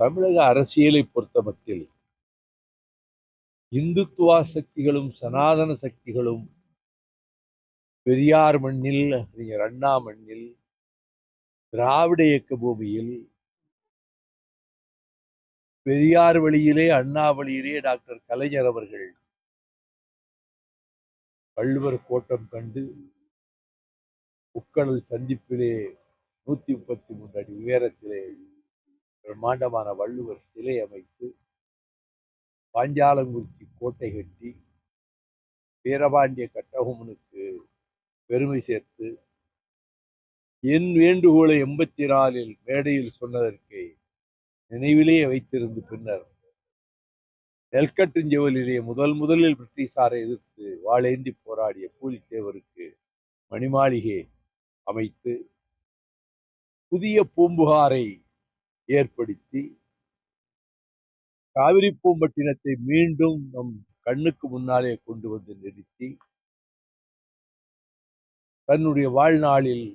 தமிழக அரசியலை பொறுத்தமட்டில் இந்துத்துவா சக்திகளும் சனாதன சக்திகளும் பெரியார் மண்ணில் அறிஞர் அண்ணா மண்ணில் திராவிட இயக்க பூமியில் பெரியார் வழியிலே அண்ணா வழியிலே டாக்டர் கலைஞர் அவர்கள் வள்ளுவர் கோட்டம் கண்டு உக்கடல் சந்திப்பிலே நூத்தி முப்பத்தி மூன்று அடி உயரத்திலே பிரம்மாண்டமான வள்ளுவர் சிலை அமைத்து பாஞ்சாலங்குறிச்சி கோட்டை கட்டி வீரபாண்டிய கட்டகுமனுக்கு பெருமை சேர்த்து என் வேண்டுகோளை எண்பத்தி நாலில் மேடையில் சொன்னதற்கு நினைவிலேயே வைத்திருந்து பின்னர் நெல்கட்டுஞ்செவலிலே முதல் முதலில் பிரிட்டிஷாரை எதிர்த்து வாழேந்தி போராடிய பூலித்தேவருக்கு மணிமாளிகை அமைத்து புதிய பூம்புகாரை ஏற்படுத்தி காவிரி பூம்பட்டினத்தை மீண்டும் நம் கண்ணுக்கு முன்னாலே கொண்டு வந்து நிறுத்தி தன்னுடைய வாழ்நாளில்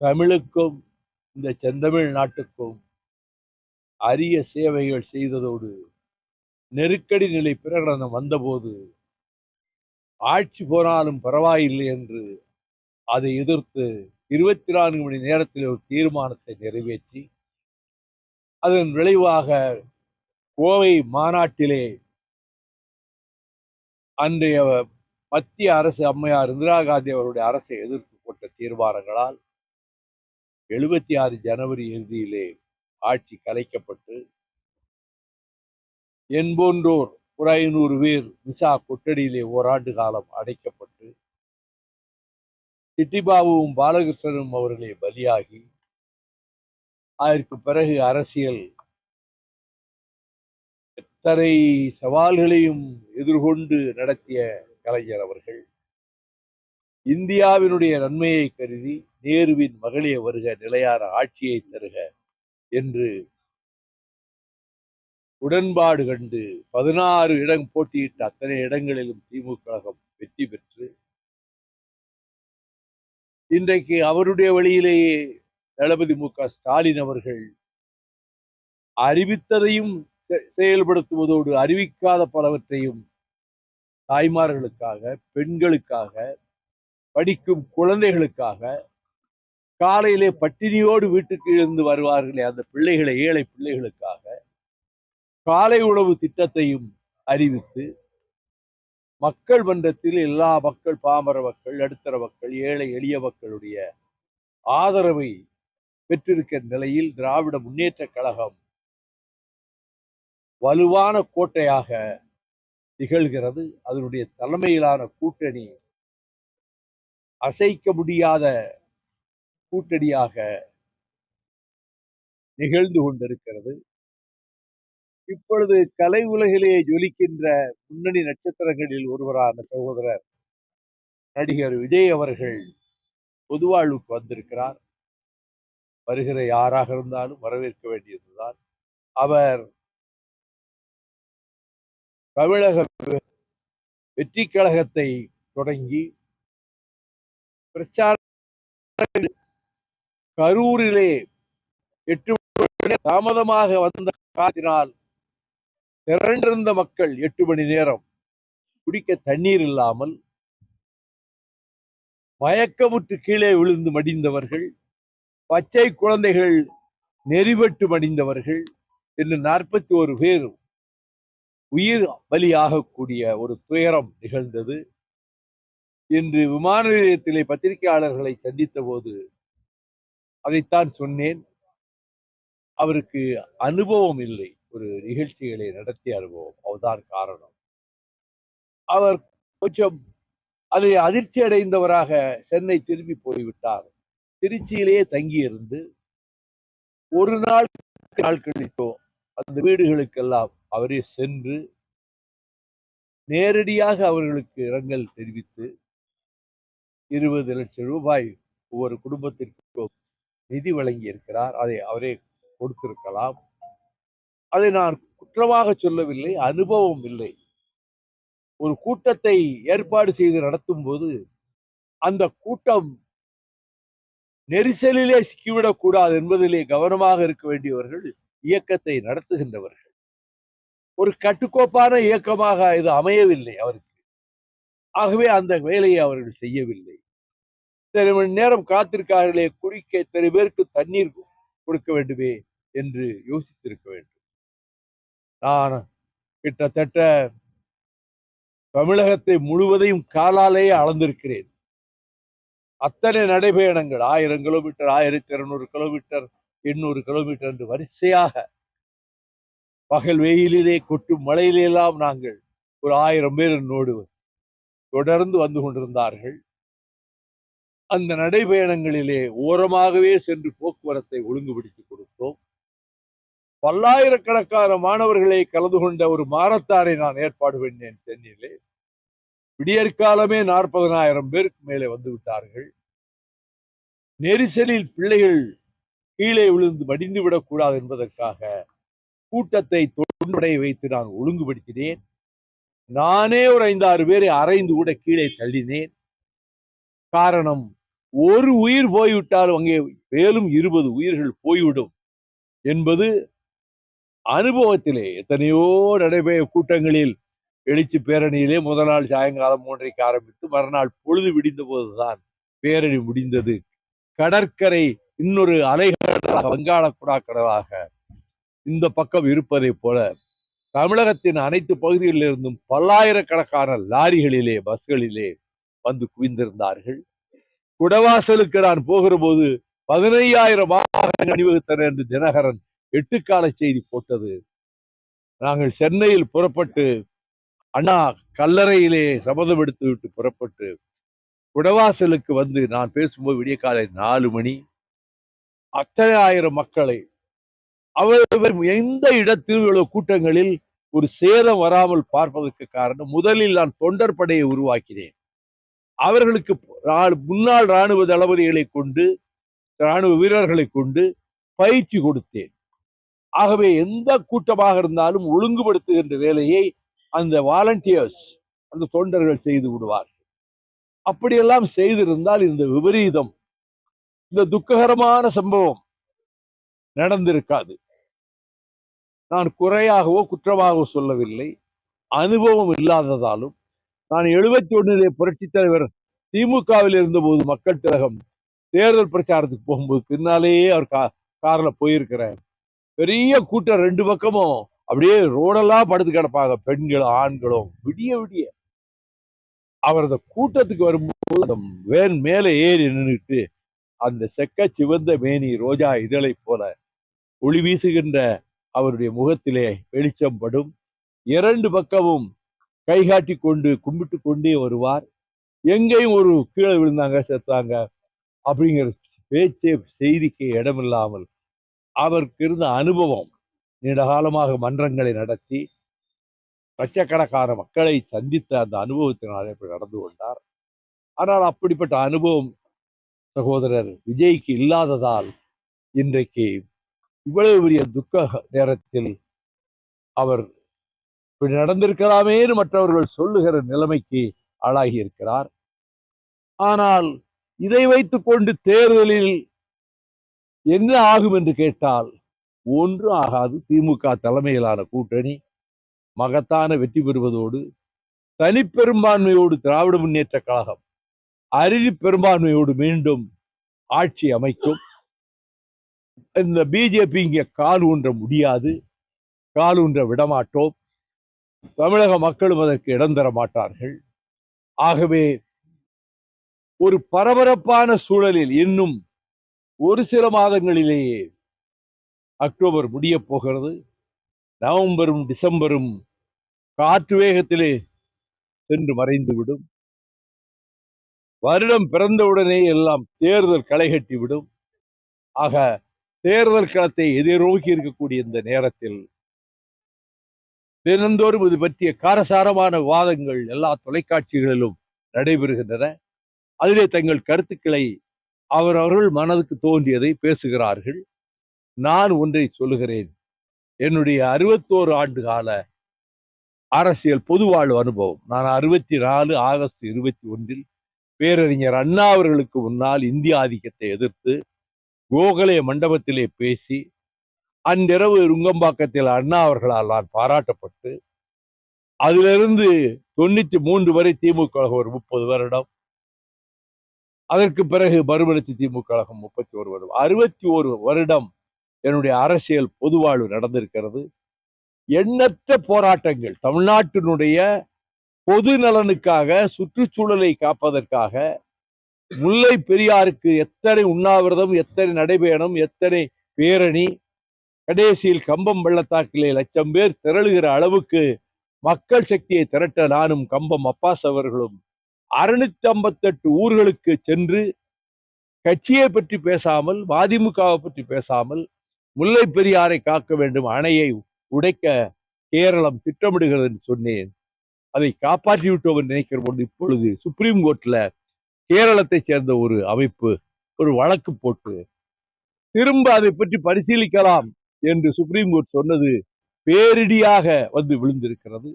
தமிழுக்கும் இந்த செந்தமிழ் நாட்டுக்கும் அரிய சேவைகள் செய்ததோடு நெருக்கடி நிலை பிரகடனம் வந்தபோது ஆட்சி போனாலும் பரவாயில்லை என்று அதை எதிர்த்து இருபத்தி நான்கு மணி நேரத்தில் ஒரு தீர்மானத்தை நிறைவேற்றி அதன் விளைவாக கோவை மாநாட்டிலே அன்றைய மத்திய அரசு அம்மையார் இந்திரா காந்தி அவருடைய அரசை எதிர்த்து போட்ட தீர்மானங்களால் எழுபத்தி ஆறு ஜனவரி இறுதியிலே ஆட்சி கலைக்கப்பட்டு என்போன்றோர் ஒரு ஐநூறு பேர் விசா கொட்டடியிலே ஓராண்டு காலம் அடைக்கப்பட்டு சிட்டிபாபுவும் பாலகிருஷ்ணனும் அவர்களே பலியாகி அதற்கு பிறகு அரசியல். எத்தனை சவால்களையும் எதிர்கொண்டு நடத்திய கலைஞர் அவர்கள். இந்தியாவினுடைய நன்மையை கருதி நேருவின் மகளே வருக நிலையான ஆட்சியை தருக என்று உடன்பாடு கண்டு பதினாறு இடம் போட்டியிட்ட அத்தனை இடங்களிலும் திமுக கழகம் வெற்றி பெற்று இன்றைக்கு அவருடைய வழியிலேயே தளபதி மு க ஸ்டாலின் அவர்கள் அறிவித்ததையும் செ- செயல்படுத்துவதோடு அறிவிக்காத பலவற்றையும் தாய்மார்களுக்காக பெண்களுக்காக படிக்கும் குழந்தைகளுக்காக காலையிலே பட்டினியோடு வீட்டுக்கு இருந்து வருவார்களே அந்த பிள்ளைகளை ஏழை பிள்ளைகளுக்காக காலை உணவு திட்டத்தையும் அறிவித்து மக்கள் மன்றத்தில் எல்லா மக்கள் பாமர மக்கள் நடுத்தர மக்கள் ஏழை எளிய மக்களுடைய ஆதரவை பெற்றிருக்கிற நிலையில் திராவிட முன்னேற்ற கழகம் வலுவான கோட்டையாக திகழ்கிறது. அதனுடைய தலைமையிலான கூட்டணி அசைக்க முடியாத கூட்டணியாக நிகழ்ந்து கொண்டிருக்கிறது. இப்பொழுது கலை உலகிலே ஜொலிக்கின்ற முன்னணி நட்சத்திரங்களில் ஒருவரான சகோதரர் நடிகர் விஜய் அவர்கள் பொதுவாழ்வுக்கு வந்திருக்கிறார். வருகிற யாராக இருந்தாலும் வரவேற்க வேண்டியதுதான். அவர் தமிழக வெற்றி கழகத்தை தொடங்கி பிரச்சார கரூரிலே எட்டு மணி தாமதமாக வந்த காரணத்தினால் திரண்டிருந்த மக்கள் எட்டு மணி நேரம் குடிக்க தண்ணீர் இல்லாமல் மயக்கமுற்று கீழே விழுந்து மடிந்தவர்கள் பச்சை குழந்தைகள் நெறிபட்டு மடிந்தவர்கள் என்று நாற்பத்தி ஒரு பேர் உயிர் பலியாகக்கூடிய ஒரு துயரம் நிகழ்ந்தது. இன்று விமான நிலையத்திலே பத்திரிகையாளர்களை சந்தித்த போது அதைத்தான் சொன்னேன். அவருக்கு அனுபவம் இல்லை. ஒரு நிகழ்ச்சிகளை நடத்திய அனுபவம். அதுதான் காரணம். அவர் கொஞ்சம் அதை அதிர்ச்சி அடைந்தவராக சென்னை திரும்பி போய்விட்டார். திருச்சியிலேயே தங்கியிருந்து ஒரு நாள் நாள் கழித்தோ அந்த வீடுகளுக்கெல்லாம் அவரே சென்று நேரடியாக அவர்களுக்கு இரங்கல் தெரிவித்து இருபது லட்சம் ரூபாய் ஒவ்வொரு குடும்பத்திற்கும் நிதி வழங்கி இருக்கிறார் அதை அவரே கொடுத்திருக்கலாம். அதை நான் குற்றமாக சொல்லவில்லை அனுபவம் இல்லை. ஒரு கூட்டத்தை ஏற்பாடு செய்து நடத்தும் போது அந்த கூட்டம் நெரிசலிலே சிக்கிவிடக்கூடாது என்பதிலே கவனமாக இருக்க வேண்டியவர்கள் இயக்கத்தை நடத்துகின்றவர்கள். ஒரு கட்டுக்கோப்பான இயக்கமாக இது அமையவில்லை அவருக்கு. ஆகவே அந்த வேலையை அவர்கள் செய்யவில்லை. இத்தனை மணி நேரம் காத்திருக்கார்களே குடிக்க இத்தனை பேருக்கு தண்ணீர் கொடுக்க வேண்டுமே என்று யோசித்திருக்க வேண்டும். நான் கிட்டத்தட்ட தமிழகத்தை முழுவதையும் காலாலேயே அளந்திருக்கிறேன். அத்தனை நடைபயணங்கள். ஆயிரம் கிலோமீட்டர் ஆயிரத்தி இருநூறு கிலோமீட்டர் எண்ணூறு கிலோமீட்டர் என்று வரிசையாக பகல் வெயிலிலே கொட்டும் மழையிலெல்லாம் நாங்கள் ஒரு ஆயிரம் பேர் என்னோடு தொடர்ந்து வந்து கொண்டிருந்தார்கள். அந்த நடைபயணங்களிலே ஓரமாகவே சென்று போக்குவரத்தை ஒழுங்குபடுத்தி கொடுத்தோம். பல்லாயிரக்கணக்கான மாணவர்களை கலந்து கொண்ட ஒரு மாரத்தாரை நான் ஏற்பாடு பண்ணேன் சென்னையிலே. விடியற்காலமே நாற்பதனாயிரம் பேருக்கு மேலே வந்து விட்டார்கள். நெரிசலில் பிள்ளைகள் கீழே விழுந்து மடிந்து விடக்கூடாது என்பதற்காக கூட்டத்தை தொண்டடைய வைத்து நான் ஒழுங்குபடுத்தினேன். நானே ஒரு ஐந்தாறு பேரை அரைந்து கூட கீழே தள்ளினேன். காரணம் ஒரு உயிர் போய்விட்டால் அங்கே மேலும் இருபது உயிர்கள் போய்விடும் என்பது அனுபவத்திலே எத்தனையோ நடைபெற கூட்டங்களில் எழுச்சி பேரணியிலே முதல் நாள் சாயங்காலம் மூன்றைக்கு ஆரம்பித்து மறுநாள் பொழுது விடிந்த போதுதான் பேரணி முடிந்தது. கடற்கரை இன்னொரு அலைகடலாக வங்காள குடாக்கடலாக இந்த பக்கம் இருப்பதை போல தமிழகத்தின் அனைத்து பகுதிகளிலிருந்தும் பல்லாயிரக்கணக்கான லாரிகளிலே பஸ்களிலே வந்து குவிந்திருந்தார்கள். குடவாசலுக்கு நான் போகிற போது பதினையாயிரம் வாகனங்கள் அணிவகுத்தனர் என்று தினகரன் எட்டுக்கால செய்தி போட்டது. நாங்கள் சென்னையில் புறப்பட்டு அண்ணா கல்லறையிலே சபதம் எடுத்து விட்டு புறப்பட்டு குடவாசலுக்கு வந்து நான் பேசும்போது விடிய காலை நாலு மணி. அத்தனை ஆயிரம் மக்களை அவர் எந்த இடத்தில் உள்ள கூட்டங்களில் ஒரு சேதம் வராமல் பார்ப்பதற்கு காரணம் முதலில் நான் தொண்டர் படையை உருவாக்கினேன். அவர்களுக்கு முன்னாள் ராணுவ தளபதிகளை கொண்டு ராணுவ வீரர்களை கொண்டு பயிற்சி கொடுத்தேன். ஆகவே எந்த கூட்டமாக இருந்தாலும் ஒழுங்குபடுத்துகின்ற வேலையை அந்த வாலண்டியர்ஸ் அந்த தொண்டர்கள் செய்து விடுவார் அப்படியெல்லாம் செய்திருந்தால் இந்த விபரீதம் இந்த துக்ககரமான சம்பவம் நடந்திருக்காது. நான் குறையாகவோ குற்றமாகவோ சொல்லவில்லை. அனுபவம் இல்லாததாலும் நான் எழுபத்தி ஒன்றிலே புரட்சித் தலைவர் திமுகவில் இருந்தபோது மக்கள் திலகம் தேர்தல் பிரச்சாரத்துக்கு போகும்போது பின்னாலேயே அவர் கா காரில் போயிருக்கிறேன். பெரிய கூட்டம் ரெண்டு பக்கமும். அப்படியே ரோடெல்லாம் படுத்து கிடப்பாங்க பெண்களும் ஆண்களும். விடிய விடிய அவர் அந்த கூட்டத்துக்கு வரும்போது அந்த வேன் மேலே ஏறி நின்றுட்டு அந்த செக்க சிவந்த மேனி ரோஜா இதழை போல ஒளி வீசுகின்ற அவருடைய முகத்திலே வெளிச்சம் படும். இரண்டு பக்கமும் கைகாட்டி கொண்டு கும்பிட்டு கொண்டே வருவார். எங்கேயும் ஒரு கீழே விழுந்தாங்க செத்தாங்க அப்படிங்கிற பேச்சே செய்திக்கு இடமில்லாமல் அவருக்கு இருந்த அனுபவம் நீண்ட காலமாக மன்றங்களை நடத்தி லட்சக்கணக்கான மக்களை சந்தித்த அந்த அனுபவத்தினாலே இப்படி நடந்து கொண்டார். ஆனால் அப்படிப்பட்ட அனுபவம் சகோதரர் விஜய்க்கு இல்லாததால் இன்றைக்கு இவ்வளவு பெரிய துக்க நேரத்தில் அவர் இப்படி நடந்திருக்கலாமேன்னு மற்றவர்கள் சொல்லுகிற நிலைமைக்கு ஆளாகி இருக்கிறார் ஆனால் இதை வைத்துக்கொண்டு தேர்தலில் என்ன ஆகும் என்று கேட்டால் ஒன்றும் ஆகாது. திமுக தலைமையிலான கூட்டணி மகத்தான வெற்றி பெறுவதோடு தனிப்பெரும்பான்மையோடு திராவிட முன்னேற்ற கழகம் அறுதி பெரும்பான்மையோடு மீண்டும் ஆட்சி அமைக்கும். இந்த பிஜேபி இங்கே கால் ஊன்ற முடியாது. கால் ஊன்ற விடமாட்டோம். தமிழக மக்களும் அதற்கு இடம் தர மாட்டார்கள். ஆகவே ஒரு பரபரப்பான சூழலில் இன்னும் ஒரு சில மாதங்களிலேயே அக்டோபர் முடிய போகிறது. நவம்பரும் டிசம்பரும் காற்று வேகத்திலே சென்று மறைந்துவிடும் வருடம் பிறந்தவுடனே எல்லாம் தேர்தல் களை கட்டிவிடும் ஆக தேர்தல் களத்தை எதிர்நோக்கி இருக்கக்கூடிய இந்த நேரத்தில் தினந்தோறும் இது பற்றிய காரசாரமான விவாதங்கள் எல்லா தொலைக்காட்சிகளிலும் நடைபெறுகின்றன. அதிலே தங்கள் கருத்துக்களை அவரவர்கள் மனதுக்கு தோன்றியதை பேசுகிறார்கள். நான் ஒன்றை சொல்லுகிறேன். என்னுடைய அறுபத்தோரு ஆண்டு கால அரசியல் பொதுவாழ்வு அனுபவம். நான் அறுபத்தி நாலு ஆகஸ்ட் இருபத்தி ஒன்றில் பேரறிஞர் அண்ணா அவர்களுக்கு முன்னால் இந்திய ஆதிக்கத்தை எதிர்த்து கோகலே மண்டபத்திலே பேசி அன்றிரவு ருங்கம்பாக்கத்தில் அண்ணா அவர்களால் நான் பாராட்டப்பட்டு அதிலிருந்து தொண்ணூத்தி மூன்று வரை திமுக கழகம் ஒரு முப்பது வருடம். அதற்கு பிறகு மறுமலர்ச்சி திமுக கழகம் முப்பத்தி ஒரு வருடம். அறுபத்தி ஒரு வருடம் என்னுடைய அரசியல் பொதுவாழ்வு நடந்திருக்கிறது. எண்ணற்ற போராட்டங்கள் தமிழ்நாட்டினுடைய பொது நலனுக்காக சுற்றுச்சூழலை காப்பதற்காக முல்லை பெரியாருக்கு எத்தனை உண்ணாவிரதம் எத்தனை நடைபயணம் எத்தனை பேரணி கடைசியில் கம்பம் வெள்ளத்தாக்கிலே லட்சம் பேர் திரளுகிற அளவுக்கு மக்கள் சக்தியை திரட்ட நானும் கம்பம் அப்பாஸ் அவர்களும் அறுநூத்தி ஐம்பத்தெட்டு ஊர்களுக்கு சென்று கட்சியை பற்றி பேசாமல் மதிமுகவை பற்றி பேசாமல் முல்லை பெரியாரை காக்க வேண்டும் அணையை உடைக்க கேரளம் திட்டமிடுகிறது என்று சொன்னேன். அதை காப்பாற்றி விட்டோம் என்று நினைக்கிற பொழுது இப்பொழுது சுப்ரீம் கோர்ட்ல கேரளத்தை சேர்ந்த ஒரு அமைப்பு ஒரு வழக்கு போட்டு திரும்ப அதை பற்றி பரிசீலிக்கலாம் என்று சுப்ரீம் கோர்ட் சொன்னது பேரிடியாக வந்து விழுந்திருக்கிறது.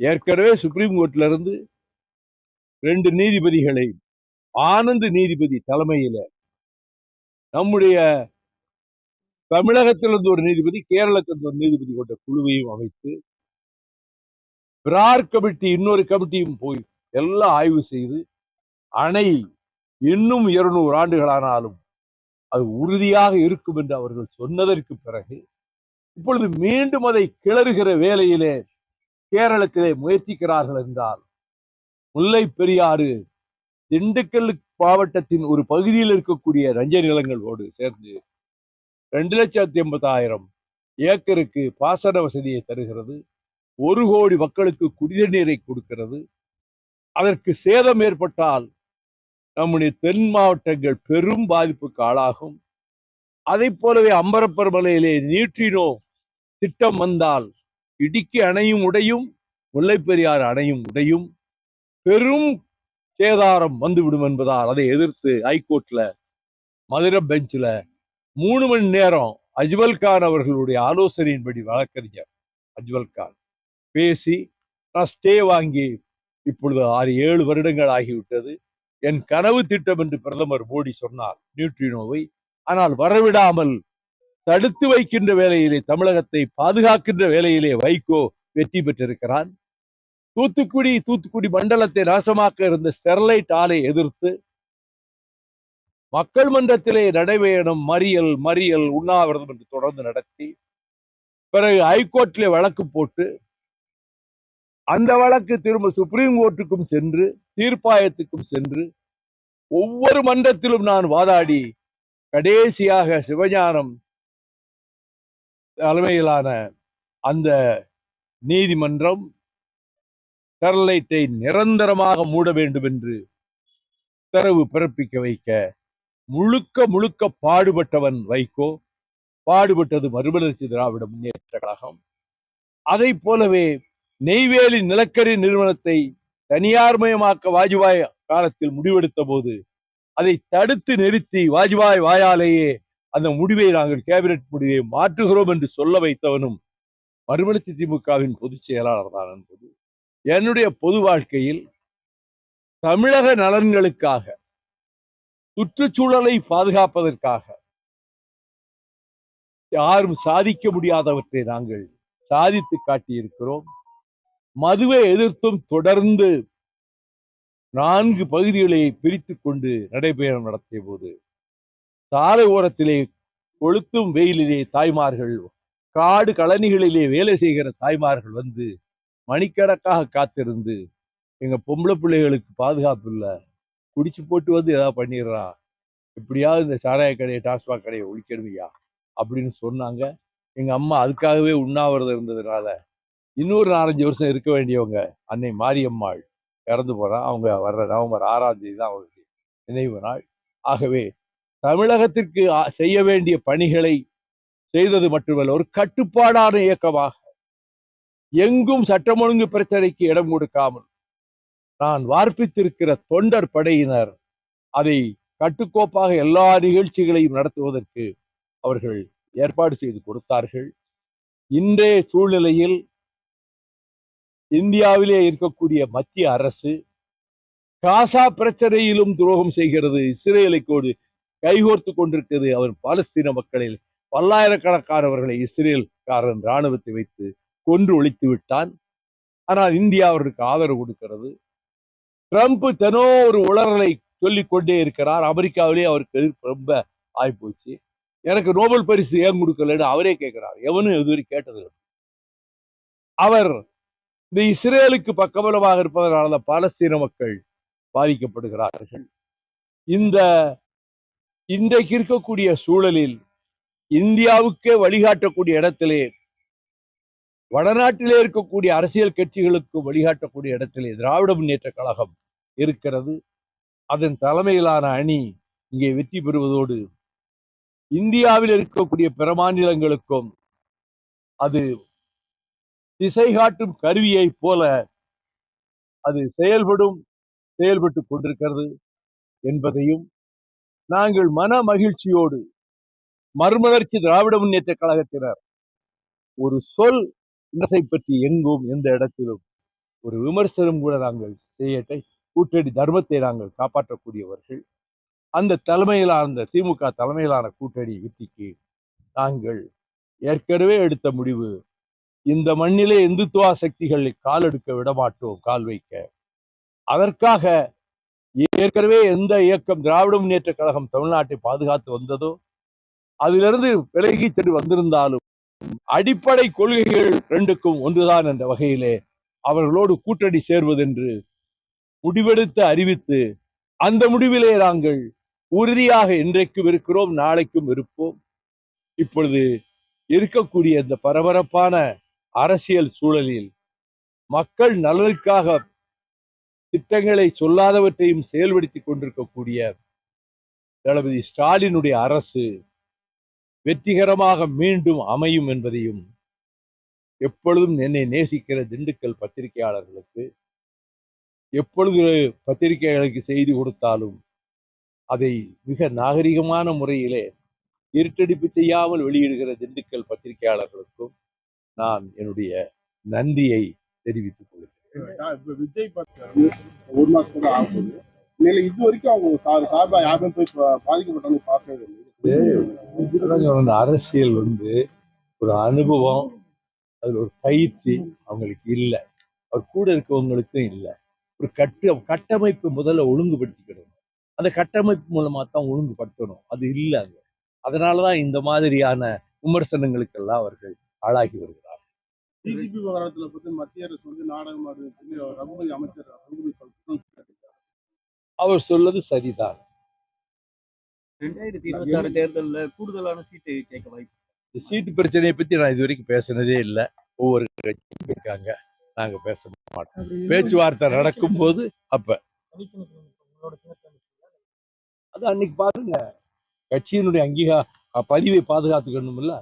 ஏற்கனவே சுப்ரீம் கோர்ட்ல இருந்து ரெண்டு நீதிபதிகளை ஆனந்த் நீதிபதி தலைமையில நம்முடைய தமிழகத்திலிருந்து ஒரு நீதிபதி கேரளத்திலிருந்து ஒரு நீதிபதி கொண்ட குழுவையும் அமைத்து பிரார் கமிட்டி இன்னொரு கமிட்டியும் போய் எல்லாம் ஆய்வு செய்து அணை இன்னும் இருநூறு ஆண்டுகளானாலும் அது உறுதியாக இருக்கும் என்று அவர்கள் சொன்னதற்கு பிறகு இப்பொழுது மீண்டும் அதை கிளறுகிற வேலையிலே கேரளத்திலே முயற்சிக்கிறார்கள் என்றால் முல்லை பெரியாறு திண்டுக்கல் மாவட்டத்தின் ஒரு பகுதியில் இருக்கக்கூடிய ரஞ்ச நிலங்களோடு சேர்ந்து ரெண்டு லட்சத்தி எண்பதாயிரம் ஏக்கருக்கு பாசன வசதியை தருகிறது. ஒரு கோடி மக்களுக்கு குடிநீரை நீரை கொடுக்கிறது. அதற்கு சேதம் ஏற்பட்டால் நம்முடைய தென் மாவட்டங்கள் பெரும் பாதிப்புக்கு ஆளாகும். அதை போலவே அம்பரப்பர் மலையிலே நீற்றினோ திட்டம் வந்தால் இடுக்கி அணையும் உடையும் முல்லைப்பெரியார் அணையும் உடையும். பெரும் சேதாரம் வந்துவிடும் என்பதால் அதை எதிர்த்து ஹைகோர்ட்ல மதுரை பெஞ்சில் மூணு மணி நேரம் அஜ்மல் கான் அவர்களுடைய ஆலோசனையின்படி வழக்கறிஞர் அஜ்மல் கான். பேசி நான் ஸ்டே வாங்கி இப்பொழுது ஆறு ஏழு வருடங்கள் ஆகிவிட்டது. என் கனவு திட்டம் என்று பிரதமர் மோடி சொன்னார் நியூட்ரினோவை. ஆனால் வரவிடாமல் தடுத்து வைக்கின்ற வேலையிலே தமிழகத்தை பாதுகாக்கின்ற வேலையிலே வைகோ வெற்றி பெற்றிருக்கிறான். தூத்துக்குடி தூத்துக்குடி மண்டலத்தை நாசமாக்க இருந்த ஸ்டெர்லைட் ஆலை எதிர்த்து மக்கள் மன்றத்திலே நடைபயணம் மறியல் மறியல் உண்ணாவிரதம் என்று தொடர்ந்து நடத்தி பிறகு ஹைகோர்ட்டிலே வழக்கு போட்டு அந்த வழக்கு திரும்ப சுப்ரீம் கோர்ட்டுக்கும் சென்று தீர்ப்பாயத்துக்கும் சென்று ஒவ்வொரு மன்றத்திலும் நான் வாதாடி கடைசியாக சிவஞானம் தலைமையிலான அந்த நீதிமன்றம் ஸ்டெர்லைட்டை நிரந்தரமாக மூட வேண்டும் என்று உத்தரவு பிறப்பிக்க வைக்க முழுக்க முழுக்க பாடுபட்டவன் வைகோ. பாடுபட்டது மறுமலர்ச்சி திராவிட முன்னேற்ற கழகம். அதை போலவே நெய்வேலி நிலக்கரி நிறுவனத்தை தனியார்மயமாக்க வாஜ்பாய் காலத்தில் முடிவெடுத்த போது அதை தடுத்து நிறுத்தி வாஜ்பாய் வாயாலேயே அந்த முடிவை நாங்கள் கேபினட் முடிவை மாற்றுகிறோம் என்று சொல்ல வைத்தவனும் மறுமலர்ச்சி திமுகவின் பொதுச் செயலாளர் தான் என்பது என்னுடைய பொது வாழ்க்கையில் தமிழக நலன்களுக்காக சுற்றுச்சூழலை பாதுகாப்பதற்காக. யாரும் சாதிக்க முடியாதவற்றை நாங்கள் சாதித்து காட்டியிருக்கிறோம். மதுவை எதிர்த்தும் தொடர்ந்து நான்கு பகுதிகளை பிரித்து கொண்டு நடைபயணம் நடத்திய போது சாலை ஓரத்திலே கொளுத்தும் வெயிலிலே தாய்மார்கள் காடு கழனிகளிலே வேலை செய்கிற தாய்மார்கள் வந்து மணிக்கணக்காக காத்திருந்து எங்க பொம்பளை பிள்ளைகளுக்கு பாதுகாப்பு இல்லை. குடிச்சு போட்டு வந்து ஏதாவது பண்ணிடுறா. எப்படியாவது இந்த சாராய கடையை டாஸ்மாக் கடையை ஒழிக்கணுமையா அப்படின்னு சொன்னாங்க. எங்க அம்மா அதுக்காகவே உண்ணாவிரதம் இருந்ததுனால இன்னொரு நாலஞ்சு வருஷம் இருக்க வேண்டியவங்க அன்னை மாரியம்மாள் இறந்து போகிறான் அவங்க வர்ற நவம்பர் ஆறாம் தேதி தான் அவங்களுக்கு நினைவு நாள். ஆகவே தமிழகத்திற்கு செய்ய வேண்டிய பணிகளை செய்தது மட்டுமல்ல ஒரு கட்டுப்பாடான இயக்கமாக எங்கும் சட்டம் ஒழுங்கு பிரச்சனைக்கு இடம் கொடுக்காமல் நான் வார்ப்பித்திருக்கிற தொண்டர் படையினர் அதை கட்டுக்கோப்பாக எல்லா நிகழ்ச்சிகளையும் நடத்துவதற்கு அவர்கள் ஏற்பாடு செய்து கொடுத்தார்கள். இன்றைய சூழ்நிலையில் இந்தியாவிலே இருக்கக்கூடிய மத்திய அரசு காசா பிரச்சனையிலும் துரோகம் செய்கிறது இஸ்ரேலை கோடு கைகோர்த்து கொண்டிருக்கிறது. அவர் பாலஸ்தீன மக்களில் பல்லாயிரக்கணக்கானவர்களை இஸ்ரேல்காரன் ராணுவத்தை வைத்து கொன்று ஒழித்து விட்டான். ஆனால் இந்தியா அவருக்கு ஆதரவு கொடுக்கிறது. ட்ரம்ப் தினம் ஒரு உளறலை சொல்லிக் கொண்டே இருக்கிறார். அமெரிக்காவிலே அவருக்கு எதிர்ப்பு ரொம்ப ஆயிப்போச்சு. எனக்கு நோபல் பரிசு ஏன் கொடுக்கலன்னு அவரே கேட்கிறார். எவனும் இதுவரை கேட்டது அவர் இந்த இஸ்ரேலுக்கு பக்கபலமாக இருப்பதனால தான் பாலஸ்தீன மக்கள் பாதிக்கப்படுகிறார்கள். இந்த இன்றைக்கு இருக்கக்கூடிய சூழலில் இந்தியாவுக்கே வழிகாட்டக்கூடிய இடத்திலே வடநாட்டிலே இருக்கக்கூடிய அரசியல் கட்சிகளுக்கு வழிகாட்டக்கூடிய இடத்திலே திராவிட முன்னேற்ற கழகம் இருக்கிறது. அதன் தலைமையிலான அணி இங்கே வெற்றி பெறுவதோடு இந்தியாவில் இருக்கக்கூடிய பிற மாநிலங்களுக்கும் அது திசை காட்டும் கருவியைப் போல அது செயல்படும் செயல்பட்டு கொண்டிருக்கிறது என்பதையும் நாங்கள் மன மகிழ்ச்சியோடு மறுமலர்ச்சி திராவிட முன்னேற்ற கழகத்தினர் ஒரு சொல் இனத்தை பற்றி எங்கும் எந்த இடத்திலும் ஒரு விமர்சனம் கூட நாங்கள் செய்யட்டை கூட்டணி தர்மத்தை நாங்கள் காப்பாற்றக்கூடியவர்கள். அந்த தலைமையிலான அந்த திமுக தலைமையிலான கூட்டணி வெற்றிக்கு நாங்கள் ஏற்கனவே எடுத்த முடிவு இந்த மண்ணிலே இந்துத்துவா சக்திகளை கால் எடுக்க விடமாட்டோம் கால் வைக்க. அதற்காக ஏற்கனவே எந்த இயக்கம் திராவிட முன்னேற்ற கழகம் தமிழ்நாட்டை பாதுகாத்து வந்ததோ அதிலிருந்து விலகி சென்று வந்திருந்தாலும் அடிப்படை கொள்கைகள் ரெண்டுக்கும் ஒன்றுதான் என்ற வகையிலே அவர்களோடு கூட்டணி சேர்வதென்று முடிவெடுத்து அறிவித்து அந்த முடிவிலே நாங்கள் உறுதியாக இன்றைக்கும் இருக்கிறோம் நாளைக்கும் இருப்போம். இப்பொழுது இருக்கக்கூடிய இந்த பரபரப்பான அரசியல் சூழலில் மக்கள் நலனுக்காக திட்டங்களை சொல்லாதவற்றையும் செயல்படுத்திக் கொண்டிருக்கக்கூடிய தளபதி ஸ்டாலினுடைய அரசு வெற்றிகரமாக மீண்டும் அமையும் என்பதையும் எப்பொழுதும் என்னை நேசிக்கிற திண்டுக்கல் பத்திரிகையாளர்களுக்கு எப்பொழுது பத்திரிகைகளுக்கு செய்தி கொடுத்தாலும் அதை மிக நாகரிகமான முறையிலே இருட்டடிப்பு செய்யாமல் வெளியிடுகிற திண்டுக்கல் பத்திரிகையாளர்களுக்கும் நான் என்னுடைய நன்றியை தெரிவித்துக் கொள்கிறேன். ஒரு மாசம் கூட இது வரைக்கும் அவங்க சார்பாக சார்பா யாருமே போய் பாதிக்கப்பட்டவங்க பார்க்கவே இல்லை. சொன்ன அரசியல் வந்து ஒரு அனுபவம் அதுல ஒரு பயிற்சி அவங்களுக்கு இல்லை. அவர் கூட இருக்கவங்களுக்கும் இல்லை. ஒரு கட்டு கட்டமைப்பு முதல்ல ஒழுங்குபடுத்திக்கணும். அந்த கட்டமைப்பு மூலமா தான் ஒழுங்குபடுத்தணும். அது இல்லை அங்க அதனாலதான் இந்த மாதிரியான விமர்சனங்களுக்கெல்லாம் அவர்கள் ஆளாகி வருகிறார் டிஜிபி விவகாரத்துல பத்தி மத்திய அரசு வந்து நாடகம் ஆடுறது ரகுபதி அமைச்சர் ரகுபதி. அவர் சொல்வது சரிதான். ரெண்டாயிரத்தி இருபத்தி ஆறு தேர்தல்ல கூடுதலான சீட்டு கேட்க வாய்ப்பு இந்த சீட்டு பிரச்சனையை பத்தி நான் இது வரைக்கும் பேசினதே இல்லை. ஒவ்வொரு கட்சியும் இருக்காங்க. நாங்க பேச மாட்டோம். பேச்சுவார்த்தை நடக்கும்போது அப்ப. அது அன்னைக்கு பாருங்க. கட்சியினுடைய அங்கீகா அஹ் பதிவை பாதுகாத்துக்கணும்ல.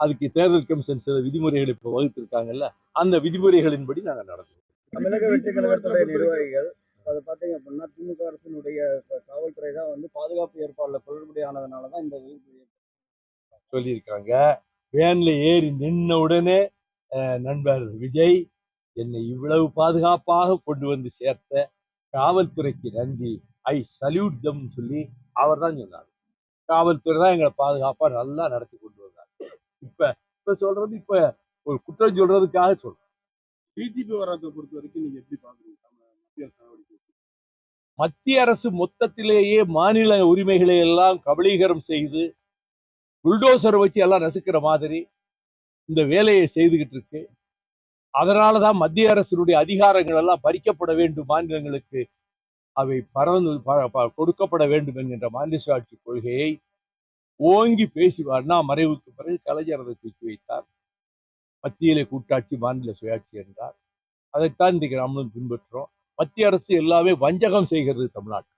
அதுக்கு தேர்தல் கமிஷன் சில விதிமுறைகளை இப்போ வகுத்திருக்காங்கல்ல. அந்த விதிமுறைகளின்படி நாங்க நடந்தோம் தமிழக வெற்றி கழகத்துடைய நிர்வாகிகள் அதை பார்த்தீங்க அப்படின்னா திமுக அரசினுடைய காவல்துறை தான் வந்து பாதுகாப்பு ஏற்பாடுல குளறுபடியானதுனால தான் இந்த சொல்லியிருக்காங்க. வேன்ல ஏறி நின்ன உடனே அஹ், நண்பர் விஜய் என்னை இவ்வளவு பாதுகாப்பாக கொண்டு வந்து சேர்த்த காவல்துறைக்கு நன்றி. ஐ சல்யூட் தம் சொல்லி அவர் தான் சொன்னார். காவல்துறை தான் எங்களை பாதுகாப்பா நல்லா நடத்தி கொண்டு வந்தாங்க இப்ப இப்ப சொல்றது இப்ப ஒரு குற்றம் சொல்றதுக்காக சொல்றேன். டிஜிபி விவகாரத்தை பொறுத்த வரைக்கும் நீங்க எப்படி பாக்குறீங்க? மத்திய அரசு மொத்தத்திலேயே மாநில உரிமைகளை எல்லாம் கபலீகரம் செய்து புல்டோசர் வச்சு எல்லாம் நசுக்கிற மாதிரி இந்த வேலையை செய்துகிட்டு இருக்கு. அதனாலதான் மத்திய அரசினுடைய அதிகாரங்கள் எல்லாம் பறிக்கப்பட வேண்டும் மாநிலங்களுக்கு. அவை பறந்து ப- ப- கொடுக்கப்பட வேண்டும் என்கின்ற மாநில சுயாட்சி கொள்கையை ஓங்கி பேசி அண்ணா மறைவுக்கு பிறகு கலைஞர் அதை தூக்கி வைத்தார். மத்தியிலே கூட்டாட்சி மாநில சுயாட்சி என்றார். அதைத்தான் இன்றைக்கு நம்மளும் பின்பற்றுறோம். மத்திய அரசு எல்லாமே வஞ்சகம் செய்கிறது தமிழ்நாட்டு